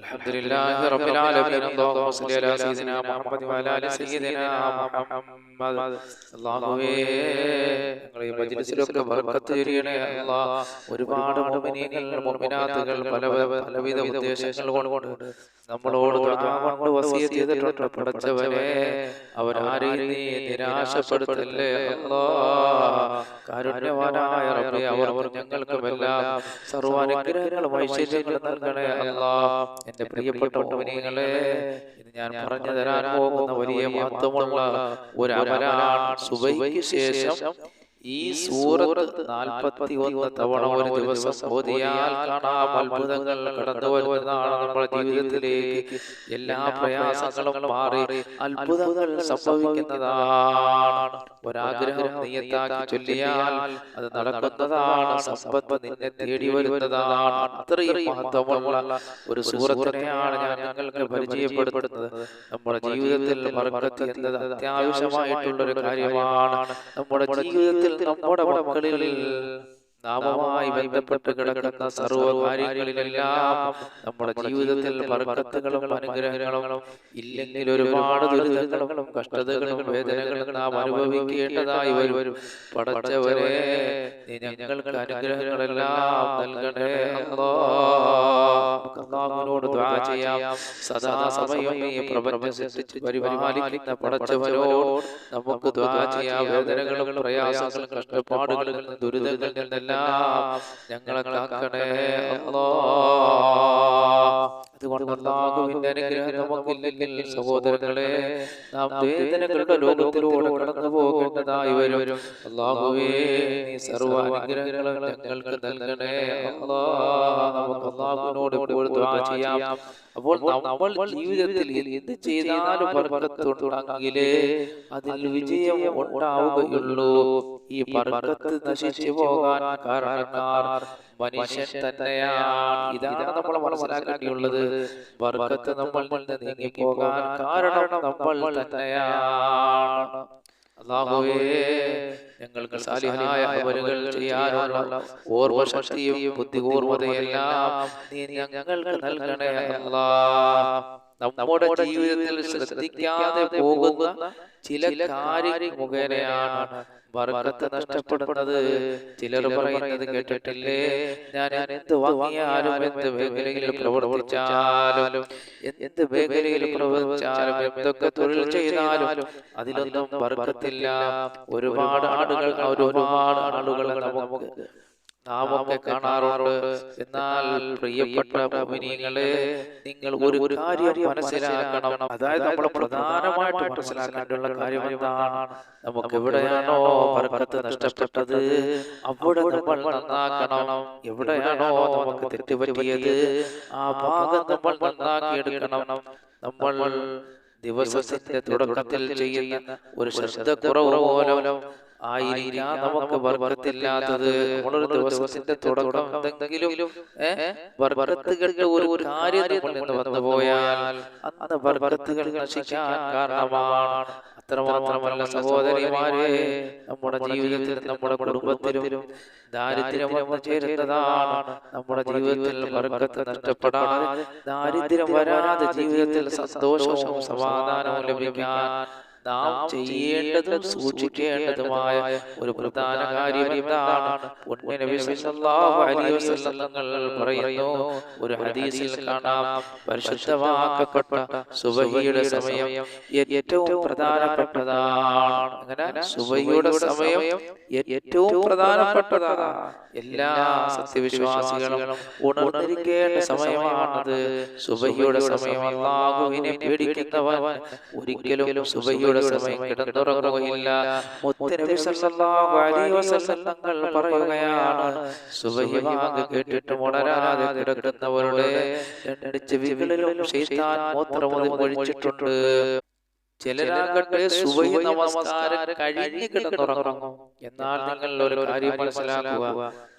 الحمد لله رب العالمين اللهم صل على سيدنا محمد وعلى ال سيدنا محمد അല്ലാഹുവേ ഞങ്ങൾ ഈ മജ്ലിസിലൊക്കെ ബർക്കത്ത് ചൊരിയണേ അല്ലാഹ് ഒരുപാട് മുഅ്മിനീങ്ങൾ മുഅ്മിനാത്തുകൾ പല പലവിധ ഉദ്ദേശങ്ങൾ കൊണ്ട് നമ്മളോട് കൊണ്ട് വസിയത്ത് ചെയ്തിട്ടുണ്ട് പടച്ചവനെ അവരാരെയും നീ നിരാശപ്പെടുത്തല്ലേ കാരുണ്യവാനായ റബ്ബേ അവർ ഞങ്ങൾക്കുമെല്ലാം സർവാനുഗ്രഹങ്ങളും ഐശ്വര്യങ്ങളും നൽകണേ അല്ലാഹ് എന്റെ പ്രിയപ്പെട്ട മുഅ്മിനീങ്ങളെ ഞാൻ പറഞ്ഞു തരാൻ പോകുന്ന വലിയ മഹത്വമുള്ള ഒരു അമലാണ് സുബൈക്ക് ശേഷം ഈ സൂറത്ത് നാൽപ്പത്തി ഒന്ന് തവണ ഒരു ദിവസം ഓതിയാൽ കാണാം അത്ഭുതങ്ങൾ കടന്നു വരുന്നതാണ് നമ്മുടെ ജീവിതത്തിലേക്ക്. എല്ലാ പ്രയാസങ്ങളും മാറി അത്ഭുതങ്ങൾ സംഭവിക്കുന്നതാണ്. ഒരാഗ്രഹം നീയത്താക്കി ചൊല്ലിയാൽ അത് നടക്കുന്നതാണ്. സമ്പത്ത് നിന്നെ തേടി വരുന്നതാണ്. അത്രയും മഹത്വമുള്ള ഒരു സൂറത്തിനെയാണ് ഞാൻ നിങ്ങൾക്ക് പരിചയപ്പെടുത്തുന്നത്. നമ്മുടെ ജീവിതത്തിൽ എന്നത് അത്യാവശ്യമായിട്ടുള്ള ഒരു കാര്യമാണ്. നമ്മുടെ ജീവിതത്തിൽ നമ്മുടെ മക്കളിൽ നാമവുമായി ബന്ധപ്പെട്ട് കിടക്കുന്ന സർവ കാര്യങ്ങളിലെല്ലാം നമ്മുടെ ജീവിതത്തിൽ ബർക്കത്തുകളും അനുഗ്രഹങ്ങളും ഇല്ലെങ്കിൽ ഒരുപാട് ദുരിതങ്ങളും കഷ്ടതകളും വേദനകളും നാം അനുഭവിക്കേണ്ടതായി വരും. പടച്ചവരെ നീ ഞങ്ങൾക്ക് അനുഗ്രഹങ്ങളെല്ലാം നൽകണേ ദ്വാ ചെയ്യാം. സദാ സമയം ഈ പ്രപഞ്ചം സൃഷ്ടിച്ച് പരിപാലിക്കുന്ന പടച്ചവനോട് നമുക്ക് ദ്വാ ചെയ്യാം. വേദനകളും പ്രയാസങ്ങളും കഷ്ടപ്പാടുകളും ദുരിതങ്ങളിൽ നിന്നെല്ലാം ഞങ്ങളെ കാക്കണേ അല്ലാ. അതുകൊണ്ട് അല്ലാഹുവിന്റെ അനുഗ്രഹം നമുക്കില്ലെങ്കിൽ സഹോദരങ്ങളെ നാം വേദനകളുടെ ലോകത്തിലൂടെ കടന്നു പോകേണ്ടതായി വരും. അല്ലാഹുവേ നീ സർവ അനുഗ്രഹങ്ങളും ഞങ്ങൾക്ക് നൽകണേ. നമുക്ക് ദുആ ചെയ്യാം. അപ്പോൾ നമ്മൾ ജീവിതത്തിൽ എന്ത് ചെയ്താലും ബർക്കത്തുണ്ടെങ്കിലേ അതിൽ വിജയം ഉണ്ടാവുകയുള്ളൂ. ഈ ബർക്കത്ത് നശിച്ചു പോകാൻ കാരണക്കാർ മനുഷ്യൻ തന്നെയാണ്. ഇതാണ് നമ്മൾ മനസ്സിലാക്കേണ്ടിയുള്ളത് ബർക്കത്ത് നമ്മൾ നിന്ന് നീങ്ങി പോകാൻ കാരണം നമ്മൾ തന്നെയാണ്. ഞങ്ങൾക്ക് സാലിഹായ അമലുകൾ ചെയ്യാനുള്ള ഓർമ്മശക്തിയും ബുദ്ധിപൂർവതയെല്ലാം നീ ഞങ്ങൾക്ക് നൽകണേ അല്ലാ. നമ്മുടെ ജീവിതത്തിൽ ശ്രദ്ധിക്കാതെ പോകുന്ന ചില കാര്യങ്ങൾ മുഖേനയാണ് ബർക്കത്ത് നഷ്ടപ്പെടുന്നത്. ചിലർ പറയുന്നത് കേട്ടിട്ടില്ലേ? ഞാൻ എന്ത് വാങ്ങിയാലും എന്ത് മേഖലയിൽ പ്രവർത്തിച്ചാലും എന്ത് മേഖലയിൽ പ്രവർത്തിച്ചാലും എന്തൊക്കെ തൊഴിൽ ചെയ്താലും അതിലൊന്നും ബർക്കത്തില്ല ഒരുപാട് ആളുകൾ ഒരുപാട് ആടുകൾ നമുക്ക് നാമൊക്കെ കാണാറുണ്ട്. എന്നാൽ പ്രിയപ്പെട്ട മോഹിനികളെ നിങ്ങൾ ഒരു ഒരു കാര്യം മനസ്സിലാക്കണം. അതായത് നമ്മൾ പ്രധാനമായിട്ട് മനസ്സിലാക്കേണ്ടുള്ള കാര്യം എന്താണ്? നമുക്ക് എവിടെയാണോ ബർക്കത്ത് നഷ്ടപ്പെട്ടത്? അവിടെ നമ്മൾ നന്നാക്കണം. എവിടെയാണോ നമുക്ക് തെറ്റുപറ്റിയത്? ആ ഭാഗം നമ്മൾ നന്നാക്കിയെടുക്കണം. നമ്മൾ ദിവസത്തിന്റെ തുടക്കത്തിൽ ചെയ്യുന്ന ഒരു ശ്രദ്ധക്കുറവ് മൂലം ആയിരിക്കാം. നമുക്ക് വർഗത്തില്ലാത്തത് നമ്മളൊരു ദിവസത്തിന്റെ തുടക്കം എന്തെങ്കിലും വർഗത്തുകളുടെ ഒരു ഒരു കാര്യം നമ്മൾ നിന്ന് വന്നു പോയാൽ അന്ന് വർഗത്തുകൾ നശിക്കാൻ കാരണമാണ്. അത്രമാത്രമല്ല സഹോദരിമാരെ നമ്മുടെ ജീവിതത്തിൽ നമ്മുടെ കുടുംബത്തിലും ദാരിദ്ര്യം ചേരുന്നതാണ് നമ്മുടെ ജീവിതത്തിൽ വർഗത്ത് നഷ്ടപ്പെടാതെ ദാരിദ്ര്യം വരാതെ ജീവിതത്തിൽ സന്തോഷവും സമാധാനവും ലഭിക്കാൻ നാം ചെയ്യേണ്ടതും സൂക്ഷിക്കേണ്ടതുമായ ഒരു പ്രധാന കാര്യം എന്താണ്? പറയുന്നു ഒരു ഹദീസിൽ കാണാം പരിശുദ്ധമാക്കപ്പെട്ട സുബഹിയുടെ സമയം ഏറ്റവും പ്രധാനപ്പെട്ടതാണ്. അങ്ങനെ സുബഹിയുടെ സമയം ഏറ്റവും പ്രധാനപ്പെട്ടതാണ്. എല്ലാ സത്യവിശ്വാസികളും ഉണർന്നിരിക്കേണ്ട സമയമാണത്. സുബഹിയുടെ സമയം അള്ളാഹുവിനെ പേടിക്കുന്നവൻ ഒരിക്കലും സുബഹിയുടെ സുബഹിയുടെ സമയം കിടന്നുറങ്ങുകയില്ല. തങ്ങൾ പറയുകയാണ് സുബഹി വാങ്ങ് കേട്ടിട്ട് ഉണരാതെ കിടക്കുന്നവരുടെ രണ്ട് ചെവികളിലും ഒഴിച്ചിട്ടുണ്ട് ചിലരാകട്ടെ സുബഹി നമസ്കാരം കഴിഞ്ഞ് കിടന്നുറങ്ങും. എന്നാൽ നിങ്ങൾ ഒരു കാര്യം മനസ്സിലാക്കുക.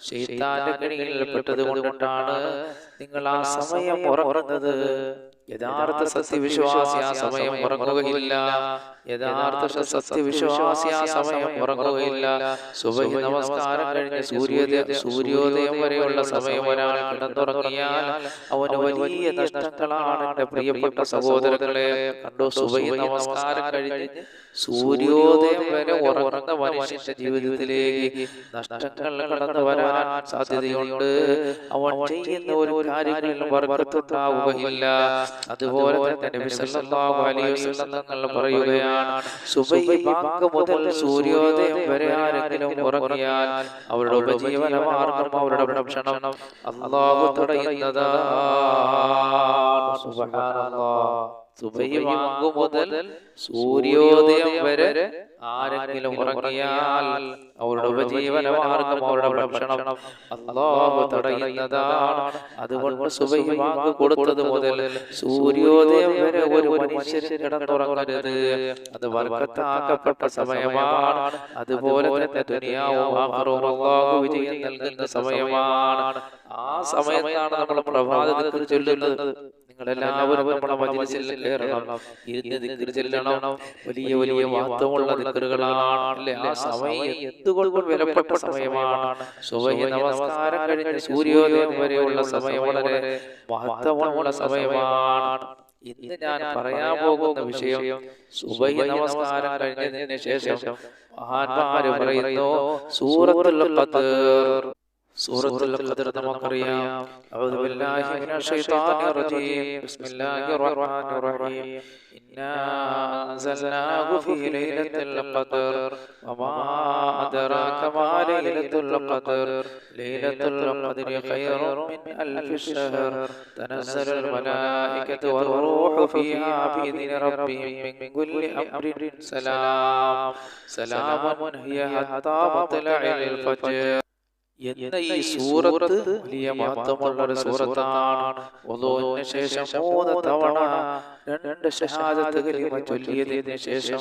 ശൈതാന്റെ കണികളിൽപ്പെട്ടത് കൊണ്ടിട്ടാണ് നിങ്ങൾ ആ സമയം ഉറങ്ങുന്നത് യഥാർത്ഥ സത്യവിശ്വാസി ആ സമയം ഉറങ്ങുകയില്ല. യഥാർത്ഥ സത്യവിശ്വാസി ആ സമയം ഉറങ്ങുകയില്ല. സുബഹി നമസ്കാരം കഴിഞ്ഞ് സൂര്യോദയം സൂര്യോദയം വരെയുള്ള സമയം ഒരാൾ കിടന്നുറങ്ങിയാൽ അവന് വലിയ നഷ്ടങ്ങളാണ് എന്റെ പ്രിയപ്പെട്ട സഹോദരങ്ങളെ. കണ്ടു സുബഹി നമസ്കാരം കഴിഞ്ഞ് സൂര്യോദയം വരെ ഉറങ്ങുന്ന മനുഷ്യന്റെ ജീവിതത്തിലേക്ക് നഷ്ടങ്ങൾ കടന്നു വരാൻ സാധ്യതയുണ്ട്. അവൻ ചെയ്യുന്ന ഒരു കാര്യങ്ങളിൽ വർക്കത്തുണ്ടാവുകയില്ല. അതുപോലെ തന്നെ പറയുകയാണ് സുബഹി ബാങ്ക് മുതൽ സൂര്യോദയം വരെ ആരെങ്കിലും ഉറങ്ങിയാൽ അവരുടെ ഉപജീവന മാർഗം അവരുടെ ഭക്ഷണം അള്ളാഹു തടയുന്നതാണ് സുബ്ഹാനല്ലാഹ്. സുബഹി ബാങ്ക് മുതൽ സൂര്യോദയം വരെ ആരെങ്കിലും ഉറങ്ങിയാൽ അവരുടെ ഉപജീവന മാർഗം അവരുടെ ഭക്ഷണം അള്ളാഹു തടയുന്നതാണ്. അതുകൊണ്ട് സുബഹി ബാങ്ക് കൊടുത്തത് മുതൽ സൂര്യോദയം വരെ ഒരു മനുഷ്യൻ കിടന്നുറങ്ങരുത്. അത് വർഗത്താക്കപ്പെട്ട സമയമാണ്. അതുപോലെ തന്നെ ദുനിയാവും ആഖിറവും അള്ളാഹു വിജയം നൽകുന്ന സമയമാണ്. ആ സമയത്താണ് നമ്മൾ പ്രഭാതത്തിൽ ചൊല്ലുന്നത്. നിങ്ങളെല്ലാവരും നമ്മുടെ മജ്ലിസിൽ കയറണം ഇരുന്ന് ദിക്ർ ചെല്ലണം. വലിയ വലിയ മഹത്വമുള്ള ദിക്റുകളാണ്. ആ സമയം എന്തുകൊണ്ടും വിലപ്പെട്ട സമയമാണ്. സുബഹി നമസ്കാരം കഴിഞ്ഞ് സൂര്യോദയം വരെയുള്ള സമയം വളരെ മഹത്വമുള്ള സമയമാണ്. ഇന്ന് ഞാൻ പറയാൻ പോകുന്ന വിഷയം സുബൈ നമസ്കാരം കഴിഞ്ഞതിന് ശേഷം മഹാന്മാര് പറയുന്നു സൂറത്തുൽ سورة القدر نمقريا أعوذ بالله من الشيطان الرجيم بسم الله الرحمن الرحيم إنا أنزلناه في ليلة القدر وما أدراك ما ليلة القدر ليلة القدر خير من ألف شهر تنزل الملائكة والروح فيها بإذن ربهم من كل أمر سلام سلام هي حتى مطلع الفجر എന്ന ഈ സൂറത്ത് വലിയ മഹത്വമുള്ള ഒരു സൂറത്താണ്. ഒന്നതിന് ശേഷം മൂന്ന് തവണ രണ്ട് ഷഹാദത്ത് കലിമ ചൊല്ലിയതിന് ശേഷം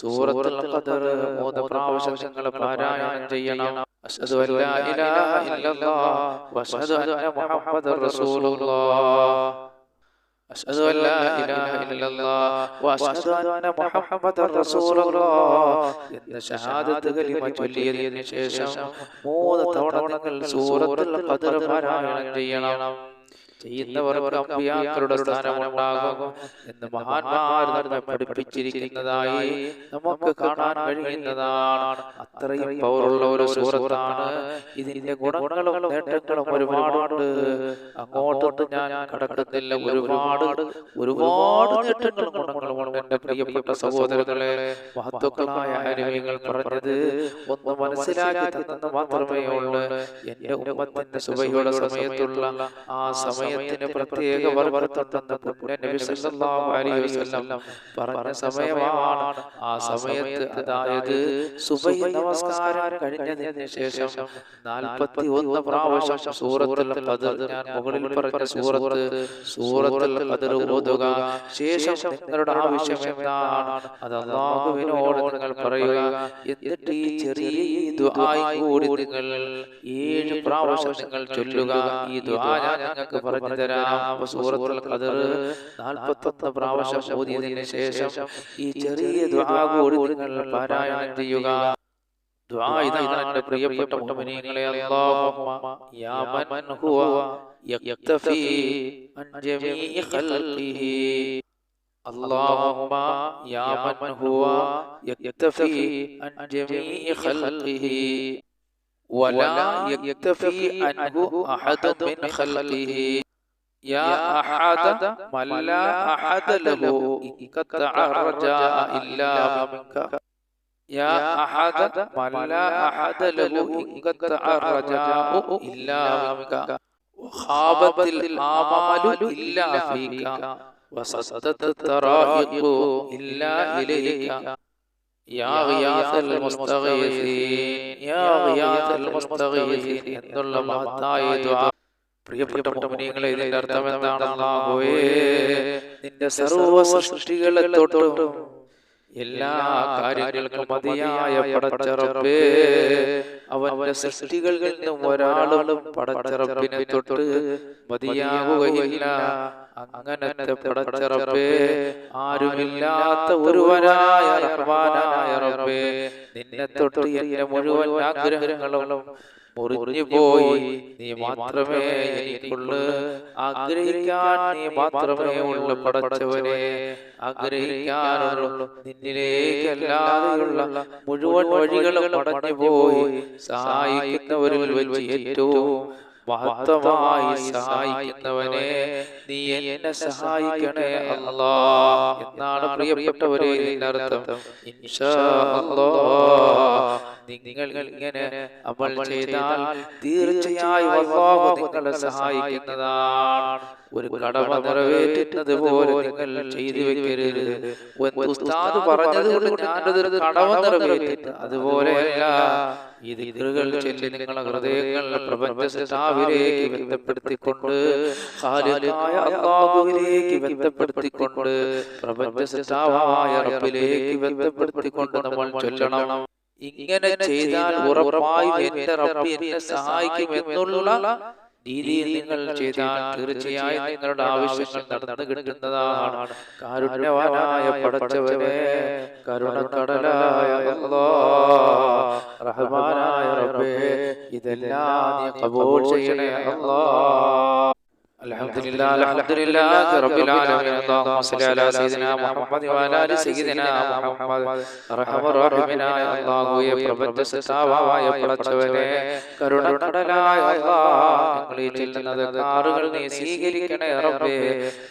സൂറത്തുൽ ഖദർ മൂന്ന് പ്രാവശ്യം നിങ്ങൾ പാരായണം ചെയ്യണം. അല്ലാ ഇലാഹ ഇല്ലല്ലാഹ് വഅഷ്ഹദു അന്ന മുഹമ്മദർ റസൂലുള്ളാഹ് أشهد أن لا إله إلا الله وأشهد أن محمد رسول الله എന്ന ഷഹാദത്ത് കലിമ ചൊല്ലിയതിനു ശേഷം മൂന്ന് തവണ നിങ്ങൾ സൂറത്തുൽ ഖദർ പാരായണം ചെയ്യണം ചെയ്യുന്നവർക്ക് അമ്പിയാക്കളുടെ സ്ഥാനമുണ്ടാകും എന്ന് മഹാന്മാർ നമ്മെ പഠിപ്പിച്ചിരിക്കുന്നതായി നമുക്ക് കാണാൻ കഴിയുന്നതാണ്. അത്രയും പവറുള്ള ഒരു സുഹൃത്താണ്. ഇതിന്റെ ഗുണങ്ങളും നേട്ടങ്ങളും ഒരുപാടുണ്ട്. അങ്ങോട്ടോട്ട് ഞാൻ കടക്കത്തില്ല ഒരുപാട് ഒരുപാട് നേട്ടങ്ങളും ഗുണങ്ങളും ഉണ്ട്. എന്റെ പ്രിയപ്പെട്ട സഹോദരങ്ങളെ മഹത്വക്കളായ അനുഭവങ്ങൾ പറഞ്ഞത് ഒന്ന് മനസ്സിലാക്കി തന്നെന്ന് മാത്രമേ ഉള്ളൂ എന്റെ ഉമ്മത്തിന്റെ സുബഹിയുടെ സമയത്തുള്ള ആ സമയത്തിന് പ്രത്യേക പറഞ്ഞ സമയമാണ്. ആ സമയത്ത് അതായത് സുബഹി നമസ്കാരം കഴിഞ്ഞതിന് ശേഷം നാൽപ്പത്തി ഒന്ന് പ്രാവശ്യം സൂറത്തുൽ ഞാൻ മുകളിൽ പറഞ്ഞ സൂറത്ത് സൂറത്തുൽ ഓതുക. ശേഷം നിങ്ങളുടെ ആവശ്യം എന്താണ്? അത് നിങ്ങൾ പറയുക. എന്നിട്ട് ഈ ചെറിയ ഈ ദുആയി കൂടി നിങ്ങൾ ഏഴ് പ്രാവശ്യം നിങ്ങൾ ചൊല്ലുക. ഈ ദുആ ഞാൻ നിങ്ങൾക്ക് പറഞ്ഞു തരാം അപ്പൊ സൂറത്തുൽ ഖദർ നാൽപ്പത്തൊന്ന് പ്രാവശ്യം ഓതിയതിനു ശേഷം ഈ ചെറിയ ദുആ കൂടി നിങ്ങൾ പാരായണം ചെയ്യുക ദുആ ഇതാണ് എൻ്റെ പ്രിയപ്പെട്ട മുഅ്മിനീങ്ങളെ അല്ലാഹുമ്മ യാ മൻ ഹുവ യക്തഫി അൻ ജമീഇ ഖൽഖിഹി اللهم يا من هو يكتفي عن جميع خلقه ولا يكتفي عنه أحد من خلقه يا أحد من لا أحد له إن قطع الرجاء إلا منك يا أحد من لا أحد له إن قطع الرجاء إلا منك وخابت الآمال إلا فيك وصدت الترائق إلا إليك يا غياث المستغيثين يا غياث المستغيثين എന്നുള്ള മഹത്തായ ദുആ പ്രിയപ്പെട്ട മുഅ്മിനീങ്ങളെ ഇതിന്റെ അർത്ഥം എന്താണ് നിന്റെ സർവ സൃഷ്ടികളെ തൊട്ടും എല്ലാ കാര്യങ്ങൾക്കും മതിയായ പടച്ചറബേ അവന്റെ സൃഷ്ടികളിൽ നിന്നും ഒരാളും പടച്ചറബിനെ തൊട്ട് മതിയാവുകയില്ല. അങ്ങനത്തെ പടച്ചറബേ ആരുമില്ലാത്ത ഒരുവനായ റഹ്മാനായ റബ്ബേ. നിന്നെ തൊട്ട് എന്റെ മുഴുവൻ ആഗ്രഹങ്ങളും മുറിഞ്ഞു പോയി. നീ മാത്രമേ എനിക്കുള്ളു. ആഗ്രഹിക്കാൻ നീ മാത്രമേ ഉള്ളൂ പടച്ചവനെ ആഗ്രഹിക്കാനുള്ളൂ. നിന്നിലേക്കല്ലാതെയുള്ള മുഴുവൻ വഴികളും അടഞ്ഞു പോയി. സഹായിക്കുന്നവരിൽ വെച്ച് ഏറ്റവും മഹത്വമായി സഹായിക്കുന്നവനെ നീ എന്നെ സഹായിക്കണേ അല്ലാ എന്നാണ് പ്രിയപ്പെട്ടവരെ അർത്ഥം ഇൻഷാ അല്ലാ നിങ്ങൾ ഇങ്ങനെ അമൽ ചെയ്താൽ തീർച്ചയായും അള്ളാഹു നിങ്ങളെ സഹായിക്കുന്നതാണ്. ഒരു കടമ നിറവേറ്റുന്നത് പോലെ നിങ്ങൾ ചെയ്തു വെക്കരുത്. ഉസ്താദ് പറഞ്ഞത് കൊണ്ട് ഞാനതൊരു കടമ നിറവേറ്റുന്നു. അതുപോലെയല്ല ഈ ചൊല്ലി നിങ്ങളെ ഹൃദയങ്ങൾ പ്രപഞ്ച സൃഷ്ടാവിലേക്ക് ബന്ധപ്പെടുത്തിക്കൊണ്ട് ഖാലിഖായ അല്ലാഹുവിലേക്ക് ബന്ധപ്പെടുത്തിക്കൊണ്ട് പ്രപഞ്ച സൃഷ്ടാവായ റബ്ബിലേക്ക് ബന്ധപ്പെടുത്തിക്കൊണ്ട് നമ്മൾ ചൊല്ലണം. ഇങ്ങനെ ചെയ്താൽ ഉറപ്പായും എന്റെ റബ്ബ് എന്നെ സഹായിക്കും എന്നുള്ള രീതിയിൽ നിങ്ങൾ ചെയ്താൽ തീർച്ചയായും നിങ്ങളുടെ ആവശ്യങ്ങൾ നടന്നു കിട്ടുന്നതാണ്. കാരുണ്യവാനായ പടച്ചവനെ കരുണക്കടലായ റഹ്മാനായ റബ്ബേ ഇതെല്ലാം നീ ചെയ്യണേ അല്ലാഹ് الحمد لله الحمد لله رب العالمين اللهم صل على سيدنا محمد وعلى ال سيدنا محمد ارحم الراحمين يا الله യെ പ്രപഞ്ച സത്താവായ പടച്ചവനെ കരുണക്കടലായ അല്ലാഹ് ഞങ്ങൾ ഈ ചെല്ലുന്നത് കാറുകൾ നീ സ്വീകരിക്കണേ റബ്ബേ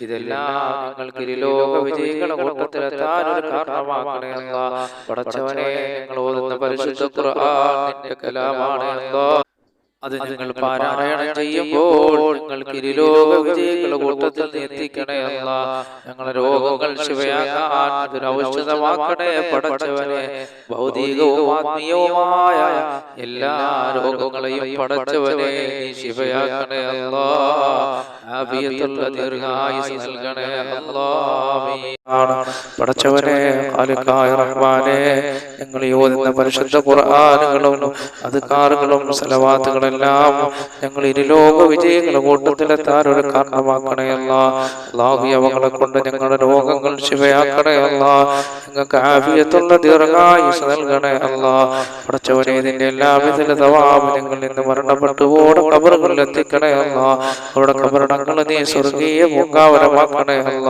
ഇതെല്ലാം ഞങ്ങൾക്ക് ഇരുലോക വിജയികളുടെ കൂട്ടത്തിലെത്താൻ ഒരു കാരണമാക്കണേ അല്ലാഹ് പടച്ചവനെ ഞങ്ങൾ ഓതുന്ന പരിശുദ്ധ ഖുർആൻ നിന്റെ കലാമാണ് അല്ലാഹ് അത് നിങ്ങൾ പാരായണം ചെയ്യുമ്പോൾ നിങ്ങൾക്ക് ഇരുലോക കൂട്ടത്തിൽ എത്തിക്കണേ അല്ല. ഞങ്ങളെ രോഗങ്ങൾ ശിവയാകാൻ അതൊരു ഔഷധമാക്കണേ പടച്ചവനെ. ഭൗതികവും ആത്മീയവുമായ എല്ലാ രോഗങ്ങളെയും പടച്ചവനെ ശിവയാക്കണേ അല്ല. ആഫിയത്തുള്ള ദീർഘായുസ് നൽകണേ അല്ലാ. പടച്ചവനെ ഖാലിഖായ റഹ്മാനെ ഞങ്ങൾ ഓതുന്ന പരിശുദ്ധ ഖുർആനുകളും അദ്കാറുകളും സലവാത്തുകളെല്ലാം ഞങ്ങൾ ഇരുലോക വിജയങ്ങളുടെ കൂട്ടത്തിലെത്താൻ ഒരു കാരണമാക്കണയല്ല. അള്ളാഹു അവകളെ കൊണ്ട് ഞങ്ങളുടെ രോഗങ്ങൾ ശിവയാക്കണേ അല്ല ഞങ്ങൾക്ക് ആഫിയത്തുള്ള ദീർഘായുസ് നൽകണേ അല്ല പടച്ചവനെ ഇതിന്റെ എല്ലാവിധ തവാബ് ഞങ്ങൾ ഇന്ന് മരണപ്പെട്ടു ഓടെ കബറുകളിൽ എത്തിക്കണേ അവരുടെ കബറടങ്ങൾ നീ സ്വർഗീയ പൂങ്കാവനമാക്കണേ അല്ല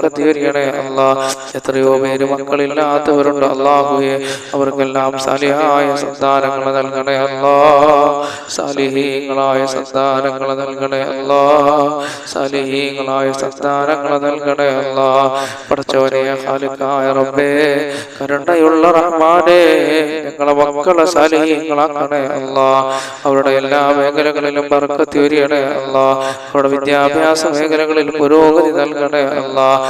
ബർക്കത്ത് ചൊരിയണേ അള്ളാഹ് എത്രയോ പേര് മക്കളില്ലാത്തവരുണ്ട്. അള്ളാഹുയെ അവർക്കെല്ലാം സാലിഹായ സന്താനങ്ങൾ നൽകണേ അല്ലാ സാലിഹീങ്ങളായ സന്താനങ്ങൾ നൽകണേ അല്ലാ സാലിഹീങ്ങളായ സന്താനങ്ങൾ നൽകണേ അല്ലാ പഠിച്ചവനെ ഹാലുക്കായ റബ്ബേ കരുണയുള്ള റഹ്മാനേ ഞങ്ങളെ മക്കളെ സാലിഹീങ്ങളാക്കണേ അല്ലാ അവരുടെ എല്ലാ മേഖലകളിലും ബർക്കത്ത് ചൊരിയണേ അല്ലാ അവരുടെ വിദ്യാഭ്യാസ മേഖലകളിൽ പുരോഗതി നൽകണേ അല്ലാ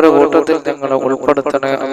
കിട്ടുന്നവരുടെ കൂട്ടത്തിൽ ഞങ്ങളെ ഉൾപ്പെടുത്തണേ